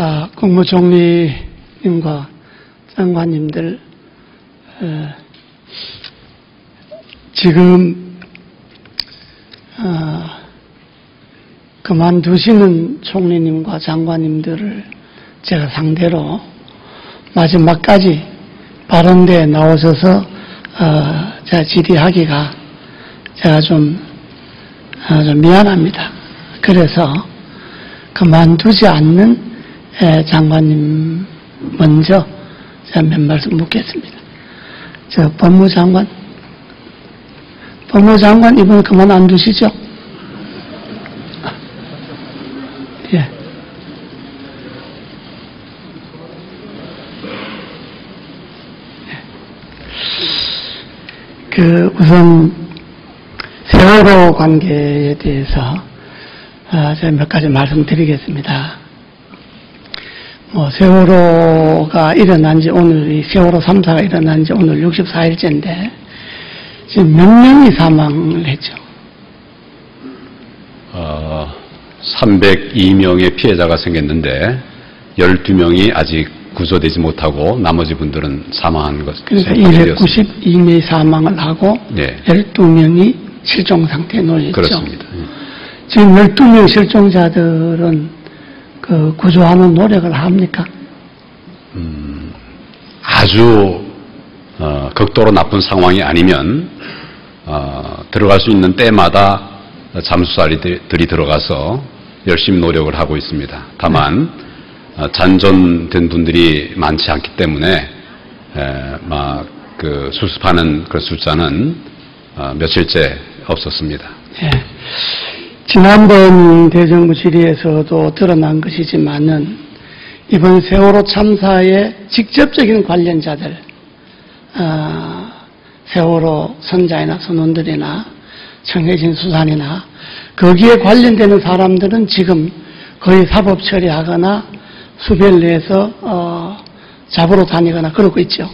아, 국무총리님과 장관님들 어, 지금 어, 그만두시는 총리님과 장관님들을 제가 상대로 마지막까지 발언대에 나오셔서 어, 제가 질의하기가 제가 좀, 어, 좀 미안합니다. 그래서 그만두지 않는 에, 장관님 먼저 제가 몇 말씀 묻겠습니다. 저 법무장관, 법무장관 이번에 그만 안 두시죠? 예. 그 우선 세월호 관계에 대해서 아, 제가 몇 가지 말씀드리겠습니다. 뭐 세월호가 일어난 지 오늘 이 세월호 3사가 일어난 지 오늘 64일째인데 지금 몇 명이 사망을 했죠. 어, 302명의 피해자가 생겼는데 12명이 아직 구조되지 못하고 나머지 분들은 사망한 그러니까 확인되었습니다. 292명이 사망을 하고 네. 12명이 실종 상태에 놓여 있죠. 그렇습니다. 예. 지금 12명 실종자들은 그 구조하는 노력을 합니까? 아주 어, 극도로 나쁜 상황이 아니면 어, 들어갈 수 있는 때마다 잠수사들이 들어가서 열심히 노력을 하고 있습니다. 다만 어, 잔존된 분들이 많지 않기 때문에 막그 수습하는 그 숫자는 어, 며칠째 없었습니다. 예. 지난번 대정부 질의에서도 드러난 것이지만은 이번 세월호 참사의 직접적인 관련자들, 아, 세월호 선자이나 선원들이나 청해진 수산이나 거기에 관련되는 사람들은 지금 거의 사법 처리하거나 수별내에서 어, 잡으러 다니거나 그러고 있죠.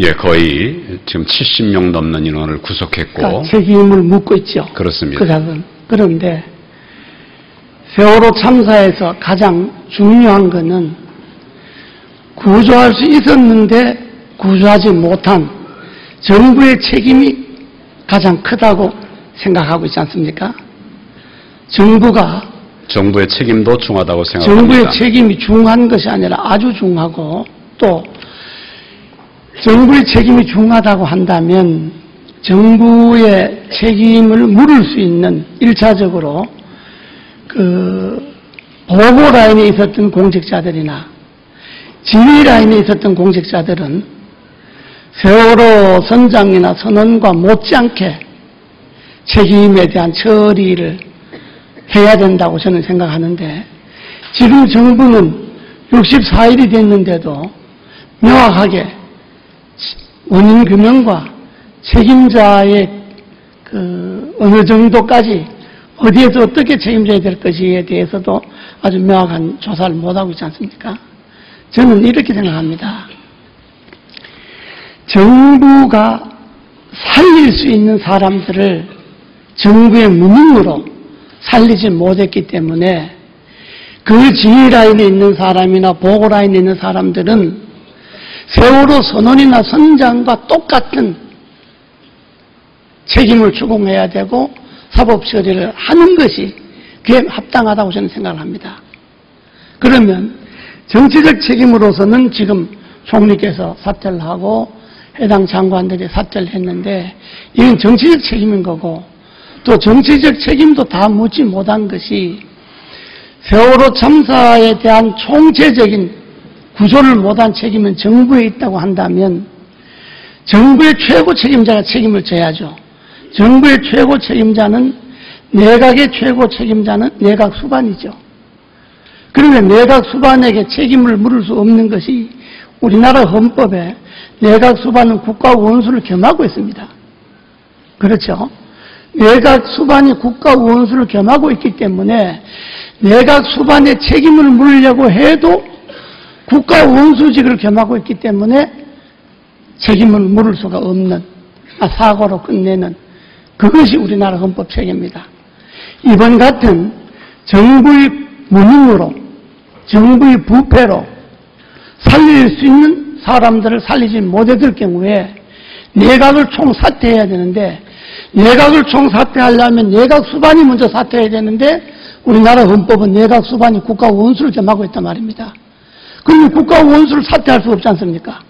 예, 거의 지금 70명 넘는 인원을 구속했고 그러니까 책임을 묻고 있죠. 그렇습니다. 그 작은. 그런데 세월호 참사에서 가장 중요한 것은 구조할 수 있었는데 구조하지 못한 정부의 책임이 가장 크다고 생각하고 있지 않습니까? 정부가 정부의 책임도 중하다고 생각합니다. 정부의 책임이 중한 것이 아니라 아주 중하고 또 정부의 책임이 중하다고 한다면 정부의 책임을 물을 수 있는 일차적으로 그 보고 라인에 있었던 공직자들이나 지휘 라인에 있었던 공직자들은 세월호 선장이나 선언과 못지않게 책임에 대한 처리를 해야 된다고 저는 생각하는데 지금 정부는 64일이 됐는데도 명확하게 원인 규명과 책임자의 그 어느 정도까지 어디에서 어떻게 책임져야 될 것이에 대해서도 아주 명확한 조사를 못하고 있지 않습니까? 저는 이렇게 생각합니다. 정부가 살릴 수 있는 사람들을 정부의 무능으로 살리지 못했기 때문에 그 지휘 라인에 있는 사람이나 보고 라인에 있는 사람들은 세월호 선언이나 선장과 똑같은 책임을 추궁해야 되고 사법 처리를 하는 것이 그게 합당하다고 저는 생각을 합니다. 그러면 정치적 책임으로서는 지금 총리께서 사퇴를 하고 해당 장관들이 사퇴를 했는데 이건 정치적 책임인 거고 또 정치적 책임도 다 묻지 못한 것이 세월호 참사에 대한 총체적인 구조를 못한 책임은 정부에 있다고 한다면 정부의 최고 책임자가 책임을 져야죠. 정부의 최고 책임자는 내각의 최고 책임자는 내각 수반이죠. 그러면 내각 수반에게 책임을 물을 수 없는 것이 우리나라 헌법에 내각 수반은 국가 원수를 겸하고 있습니다. 그렇죠? 내각 수반이 국가 원수를 겸하고 있기 때문에 내각 수반의 책임을 물려고 해도 국가 원수직을 겸하고 있기 때문에 책임을 물을 수가 없는 아, 사고로 끝내는 그것이 우리나라 헌법 체계입니다. 이번 같은 정부의 무능으로 정부의 부패로 살릴 수 있는 사람들을 살리지 못했을 경우에 내각을 총사퇴해야 되는데 내각을 총사퇴하려면 내각 수반이 먼저 사퇴해야 되는데 우리나라 헌법은 내각 수반이 국가 원수를 점하고 있단 말입니다. 그러면 국가 원수를 사퇴할 수 없지 않습니까?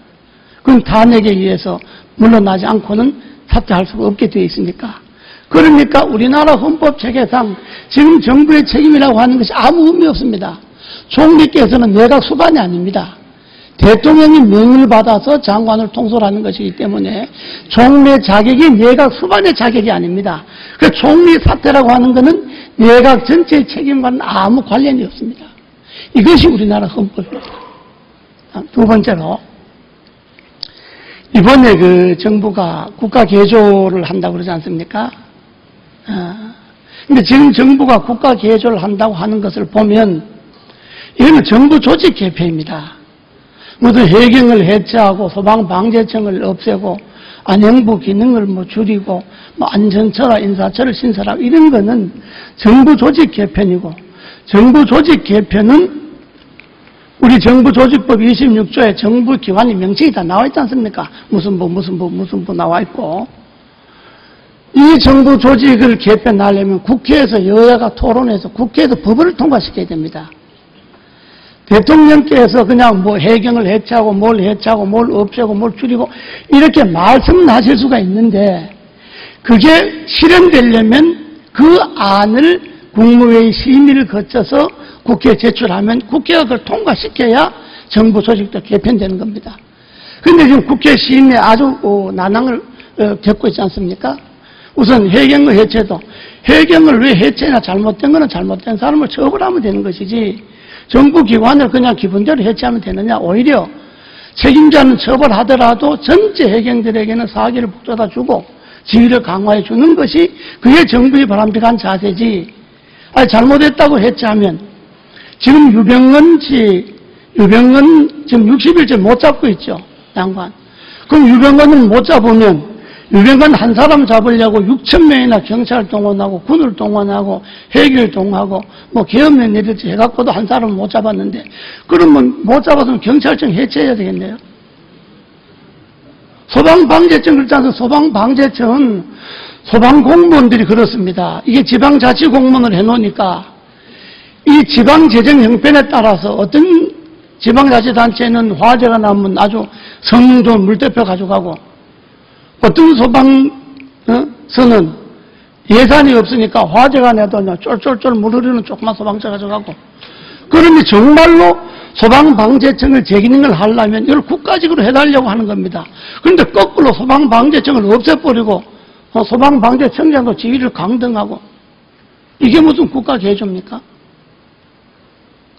그럼 탄핵에 의해서 물러나지 않고는 사퇴할 수가 없게 되어 있으니까. 그러니까 우리나라 헌법 체계상 지금 정부의 책임이라고 하는 것이 아무 의미 없습니다. 총리께서는 내각 수반이 아닙니다. 대통령이 명을 받아서 장관을 통솔하는 것이기 때문에 총리의 자격이 내각 수반의 자격이 아닙니다. 그 총리 사퇴라고 하는 것은 내각 전체의 책임과는 아무 관련이 없습니다. 이것이 우리나라 헌법입니다. 두 번째로 이번에 그 정부가 국가 개조를 한다고 그러지 않습니까? 아, 근데 지금 정부가 국가 개조를 한다고 하는 것을 보면 이거는 정부 조직 개폐입니다. 모두 해경을 해체하고 소방방재청을 없애고 안영부 기능을 뭐 줄이고 뭐 안전처라 인사처를 신설하고 이런 거는 정부 조직 개편이고 정부 조직 개편은 우리 정부 조직법 26조에 정부 기관이 명칭이 다 나와 있지 않습니까? 무슨 부, 무슨 부, 무슨 부 나와 있고. 이 정부 조직을 개편하려면 국회에서 여야가 토론해서 국회에서 법을 통과시켜야 됩니다. 대통령께서 그냥 뭐 해경을 해체하고 뭘 해체하고 뭘 없애고 뭘 줄이고 이렇게 말씀은 하실 수가 있는데 그게 실현되려면 그 안을 국무회의 심의를 거쳐서 국회에 제출하면 국회가 그걸 통과시켜야 정부 조직도 개편되는 겁니다. 근데 지금 국회 심의에 아주 어, 난항을 어, 겪고 있지 않습니까? 우선 해경의 해체도 해경을 왜 해체나 잘못된 거는 잘못된 사람을 처벌하면 되는 것이지. 정부 기관을 그냥 기분대로 해체하면 되느냐. 오히려 책임자는 처벌하더라도 전체 해경들에게는 사기를 북돋아 주고 지위를 강화해 주는 것이 그게 정부의 바람직한 자세지. 아니 잘못했다고 해체하면 지금 유병헌 씨 유병헌 지금 60일째 못 잡고 있죠 양반 그럼 유병헌을 못 잡으면 유병헌 한 사람 잡으려고 6천 명이나 경찰 동원하고 군을 동원하고 해결 동원하고 뭐 계엄령 내릴지 해갖고도 한 사람을 못 잡았는데 그러면 못 잡았으면 경찰청 해체해야 되겠네요. 소방방재청 않습니까? 소방방재청은 소방공무원들이 그렇습니다. 이게 지방자치공무원을 해놓으니까 이 지방재정 형편에 따라서 어떤 지방자치단체는 화재가 나면 아주 좋은 물대표 가져가고 어떤 소방서는 예산이 없으니까 화재가 나도 그냥 쫄쫄쫄 물 흐르는 조그만 소방차 가져가고 그러니 정말로 소방방재청을 제 기능을 하려면 이걸 국가직으로 해달라고 하는 겁니다. 그런데 거꾸로 소방방재청을 없애버리고 어, 소방방재청장도 지위를 강등하고 이게 무슨 국가 개조입니까?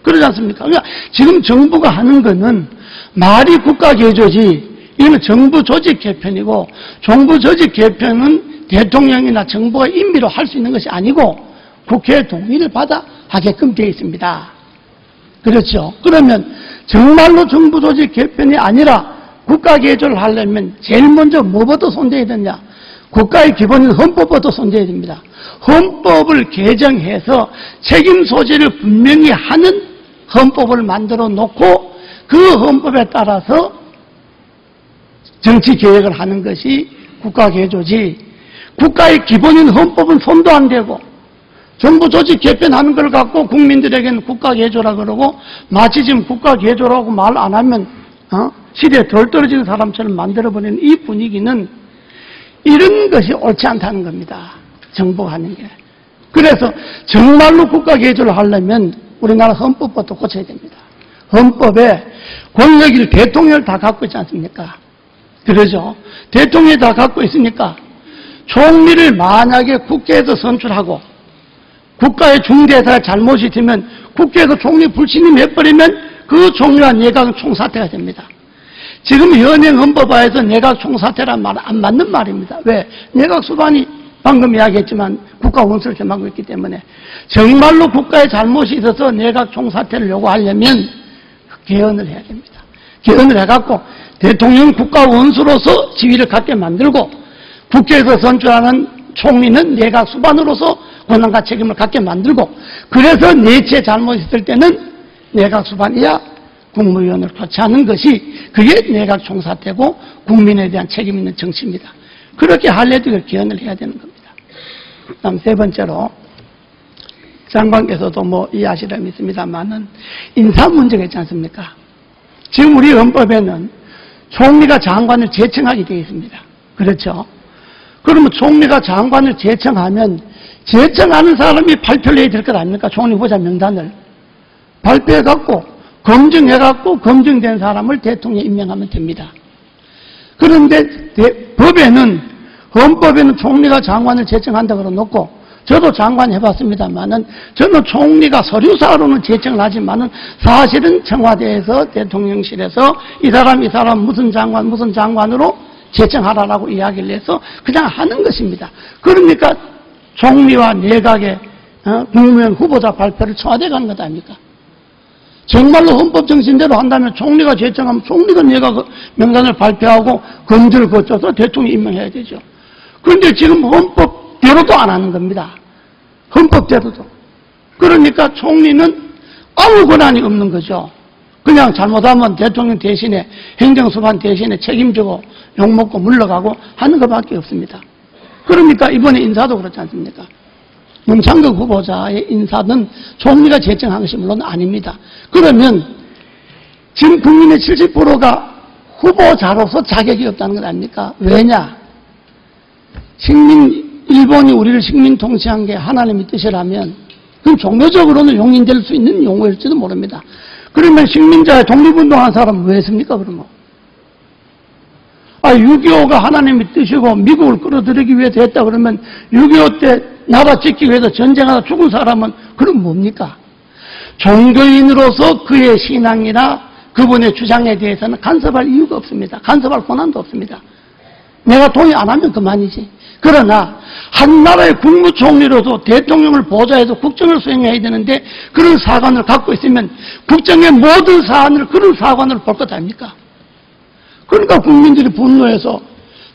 그러지 않습니까? 그러니까 지금 정부가 하는 거는 말이 국가 개조지 이거는 정부 조직 개편이고 정부 조직 개편은 대통령이나 정부가 임의로 할 수 있는 것이 아니고 국회의 동의를 받아 하게끔 되어 있습니다. 그렇죠. 그러면 정말로 정부 조직 개편이 아니라 국가 개조를 하려면 제일 먼저 뭐부터 손대야 되냐? 국가의 기본인 헌법부터 손대야 됩니다. 헌법을 개정해서 책임 소재를 분명히 하는 헌법을 만들어 놓고 그 헌법에 따라서 정치 개혁을 하는 것이 국가 개조지 국가의 기본인 헌법은 손도 안 대고 정부 조직 개편하는 걸 갖고 국민들에게는 국가 개조라 그러고 마치 지금 국가 개조라고 말 안 하면 어? 시대에 덜 떨어지는 사람처럼 만들어버리는 이 분위기는 이런 것이 옳지 않다는 겁니다. 정부가 하는 게. 그래서 정말로 국가 개조를 하려면 우리나라 헌법부터 고쳐야 됩니다. 헌법에 권력을 대통령을 다 갖고 있지 않습니까? 그러죠. 대통령이 다 갖고 있으니까 총리를 만약에 국회에서 선출하고 국가의 중대사에 잘못이 되면 국회에서 총리 불신임 해버리면 그 총리와 내각 총사퇴가 됩니다. 지금 현행 헌법화에서 내각 총사퇴란 말 안 맞는 말입니다. 왜? 내각 수반이 방금 이야기했지만 국가 원수를 점하고 있기 때문에 정말로 국가에 잘못이 있어서 내각 총사퇴를 요구하려면 개헌을 해야 됩니다. 개헌을 해갖고 대통령 국가 원수로서 지위를 갖게 만들고 국회에서 선출하는 총리는 내각 수반으로서 권한과 책임을 갖게 만들고 그래서 내체 잘못했을 때는 내각 수반이야 국무위원을 교체하는 것이 그게 내각 총사태고 국민에 대한 책임 있는 정치입니다. 그렇게 할래도 이걸 개헌을 해야 되는 겁니다. 다음 세 번째로 장관께서도 뭐 이해하시라 믿습니다만은 인사 문제가 있지 않습니까? 지금 우리 헌법에는 총리가 장관을 제청하게 되어 있습니다. 그렇죠? 그러면 총리가 장관을 제청하면 제청하는 사람이 발표를 해야 될 것 아닙니까? 총리 후보자 명단을. 발표해갖고 검증해갖고 검증된 사람을 대통령에 임명하면 됩니다. 그런데 대- 법에는 헌법에는 총리가 장관을 제청한다 그러놓고 저도 장관 해봤습니다만은 저는 총리가 서류사로는 제청을 하지만은 사실은 청와대에서 대통령실에서 이 사람 이 사람 무슨 장관 무슨 장관으로 제청하라라고 이야기를 해서 그냥 하는 것입니다. 그러니까 총리와 내각의 어, 국무위원 후보자 발표를 청와대 가는 것 아닙니까? 정말로 헌법 정신대로 한다면 총리가 제청하면 총리가 그 명단을 발표하고 검증을 거쳐서 대통령이 임명해야 되죠. 그런데 지금 헌법 대로도 안 하는 겁니다. 헌법대로도. 그러니까 총리는 아무 권한이 없는 거죠. 그냥 잘못하면 대통령 대신에 행정수반 대신에 책임지고 욕먹고 물러가고 하는 것밖에 없습니다. 그러니까 이번에 인사도 그렇지 않습니까? 영창국 후보자의 인사는 총리가 제청한 것이 물론 아닙니다. 그러면 지금 국민의 70%가 후보자로서 자격이 없다는 것 아닙니까? 왜냐? 식민, 일본이 우리를 식민 통치한 게 하나님의 뜻이라면 그건 종교적으로는 용인될 수 있는 용어일지도 모릅니다. 그러면 식민자의 독립운동한 사람은 왜 했습니까, 그러면? 아, 6.25가 하나님의 뜻이고 미국을 끌어들이기 위해서 했다 그러면 6.25 때 나라 지키기 위해서 전쟁하다 죽은 사람은 그럼 뭡니까? 종교인으로서 그의 신앙이나 그분의 주장에 대해서는 간섭할 이유가 없습니다. 간섭할 권한도 없습니다. 내가 동의 안 하면 그만이지. 그러나 한 나라의 국무총리로서 대통령을 보좌해서 국정을 수행해야 되는데 그런 사관을 갖고 있으면 국정의 모든 사안을 그런 사관으로 볼 것 아닙니까? 그러니까 국민들이 분노해서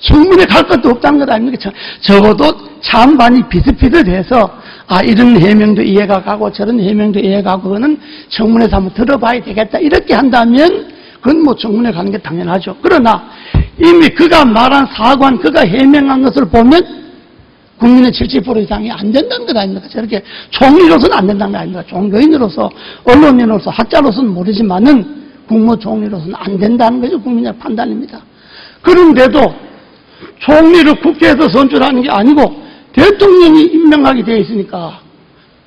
청문회 갈 것도 없다는 것 아닙니까? 저- 적어도 찬반이 비슷비슷해서 아 이런 해명도 이해가 가고 저런 해명도 이해가 가고 그거는 청문회에서 한번 들어봐야 되겠다 이렇게 한다면 그건 뭐 청문회 가는 게 당연하죠. 그러나 이미 그가 말한 사관 그가 해명한 것을 보면 국민의 70% 이상이 안 된다는 것 아닙니까? 저렇게 총리로서는 안 된다는 거 아닙니까? 종교인으로서 언론인으로서 학자로서는 모르지만은 국무 총리로서는 안 된다는 것이 국민의 판단입니다. 그런데도 총리를 국회에서 선출하는 게 아니고 대통령이 임명하게 되어 있으니까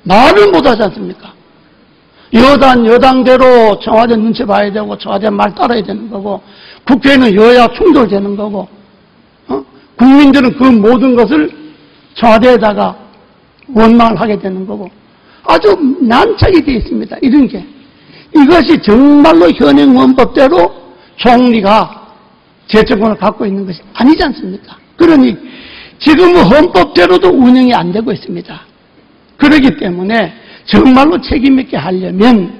말을 못 하지 않습니까? 여당 여당대로 청와대 눈치 봐야 되고 청와대 말 따라야 되는 거고 국회는 여야 충돌되는 거고 어? 국민들은 그 모든 것을 청와대에다가 원망을 하게 되는 거고 아주 난처하게 되어 있습니다. 이런 게 이것이 정말로 현행 원법대로 총리가 제청권을 갖고 있는 것이 아니지 않습니까? 그러니 지금은 헌법대로도 운영이 안 되고 있습니다. 그렇기 때문에 정말로 책임있게 하려면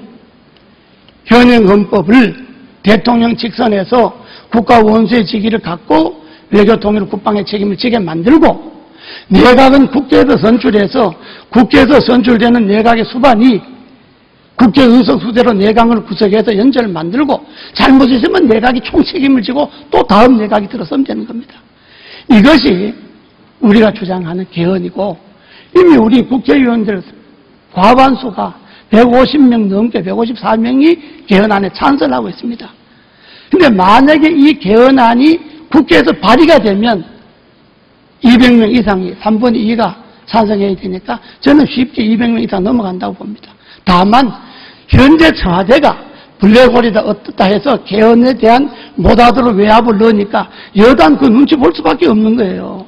현행 헌법을 대통령 직선에서 국가 원수의 직위를 갖고 외교 통일 국방의 책임을 지게 만들고 내각은 국회에서 선출해서 국회에서 선출되는 내각의 수반이 국회 의석 수대로 내각을 구성해서 연설을 만들고 잘못했으면 내각이 총책임을 지고 또 다음 내각이 들어서면 되는 겁니다. 이것이 우리가 주장하는 개헌이고 이미 우리 국회의원들 과반수가 150명 넘게 154명이 개헌안에 찬성하고 있습니다. 근데 만약에 이 개헌안이 국회에서 발의가 되면 200명 이상이 3분의 2가 찬성해야 되니까 저는 쉽게 200명 이상 넘어간다고 봅니다. 다만 현재 청와대가 블랙홀이다 어떻다 해서 개헌에 대한 못하도록 외압을 넣으니까 여당 그 눈치 볼 수밖에 없는 거예요.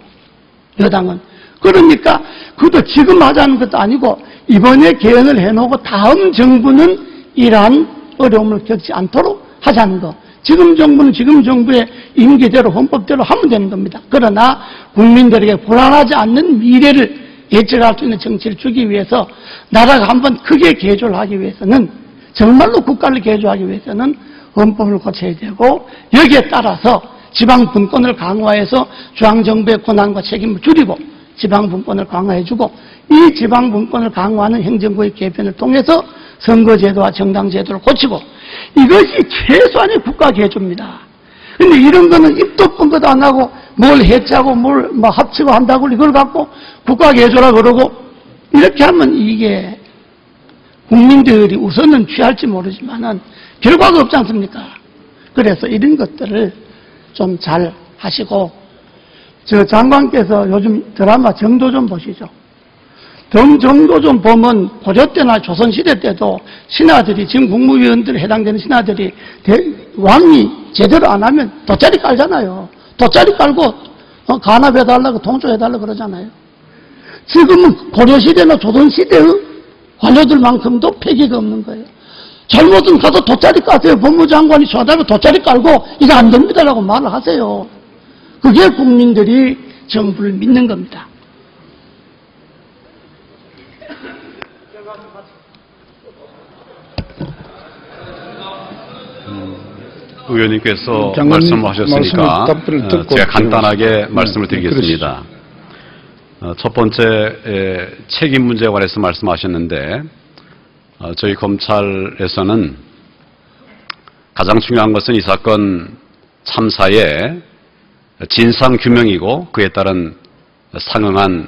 여당은. 그러니까 그것도 지금 하자는 것도 아니고 이번에 개헌을 해놓고 다음 정부는 이러한 어려움을 겪지 않도록 하자는 거. 지금 정부는 지금 정부의 임기대로 헌법대로 하면 되는 겁니다. 그러나 국민들에게 불안하지 않는 미래를 예측할 수 있는 정치를 주기 위해서 나라가 한번 크게 개조를 하기 위해서는 정말로 국가를 개조하기 위해서는 헌법을 고쳐야 되고 여기에 따라서 지방 분권을 강화해서 중앙정부의 권한과 책임을 줄이고 지방분권을 강화해주고 이 지방분권을 강화하는 행정부의 개편을 통해서 선거제도와 정당제도를 고치고 이것이 최소한의 국가개조입니다. 근데 이런 거는 입도 뻥긋 안 하고 뭘 해짜고 뭘 뭐 합치고 한다고 이걸 갖고 국가개조라 그러고 이렇게 하면 이게 국민들이 우선은 취할지 모르지만은 결과가 없지 않습니까? 그래서 이런 것들을 좀 잘 하시고 저 장관께서 요즘 드라마 정도 좀 보시죠. 정, 정도 좀 보면 고려 때나 조선시대 때도 신하들이 지금 국무위원들 해당되는 신하들이 대- 왕이 제대로 안 하면 돗자리 깔잖아요. 돗자리 깔고 어, 간합해달라고 동조해달라고 그러잖아요. 지금은 고려시대나 조선시대의 관료들만큼도 폐기가 없는 거예요. 잘못은 가서 돗자리 까세요. 법무장관이 좋아하면 돗자리 깔고 이거 안 됩니다라고 말을 하세요. 그게 국민들이 정부를 믿는 겁니다. 의원님께서 장관님 말씀하셨으니까 어, 제가 간단하게 네, 말씀을 드리겠습니다. 어, 첫 번째 에, 책임 문제에 관해서 말씀하셨는데 어, 저희 검찰에서는 가장 중요한 것은 이 사건 참사의 진상 규명이고 그에 따른 상응한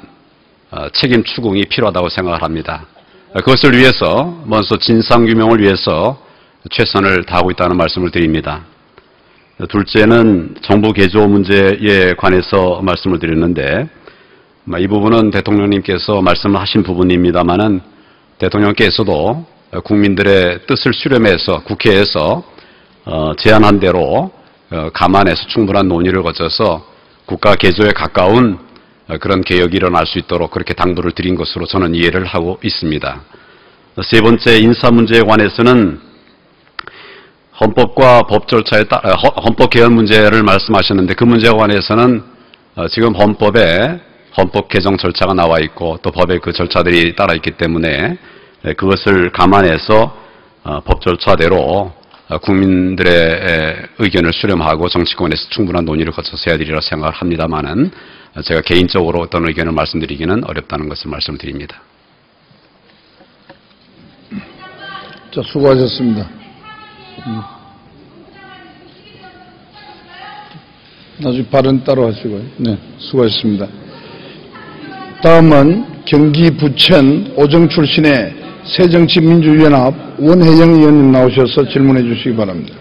어, 책임 추궁이 필요하다고 생각을 합니다. 어, 그것을 위해서 먼저 진상 규명을 위해서 최선을 다하고 있다는 말씀을 드립니다. 둘째는 정부 개조 문제에 관해서 말씀을 드렸는데 뭐이 부분은 대통령님께서 말씀하신 부분입니다만은 대통령께서도 국민들의 뜻을 수렴해서 국회에서 어, 제안한 대로 어, 감안해서 충분한 논의를 거쳐서 국가 개조에 가까운 어, 그런 개혁이 일어날 수 있도록 그렇게 당부를 드린 것으로 저는 이해를 하고 있습니다. 세 번째 인사 문제에 관해서는 헌법과 법 절차에 따 어, 헌- 헌법 개헌 문제를 말씀하셨는데 그 문제에 관해서는 어, 지금 헌법에 헌법 개정 절차가 나와 있고 또 법에 그 절차들이 따라 있기 때문에 에, 그것을 감안해서 어, 법 절차대로 어, 국민들의 에, 의견을 수렴하고 정치권에서 충분한 논의를 거쳐서 해야 되리라 생각을 합니다만은 어, 제가 개인적으로 어떤 의견을 말씀드리기는 어렵다는 것을 말씀드립니다. 자, 수고하셨습니다. 음. 나중에 발언 따로 하시고요. 네, 수고하셨습니다. 다음은 경기 부천 오정 출신의 새정치민주연합 원혜영 의원님 나오셔서 질문해 주시기 바랍니다.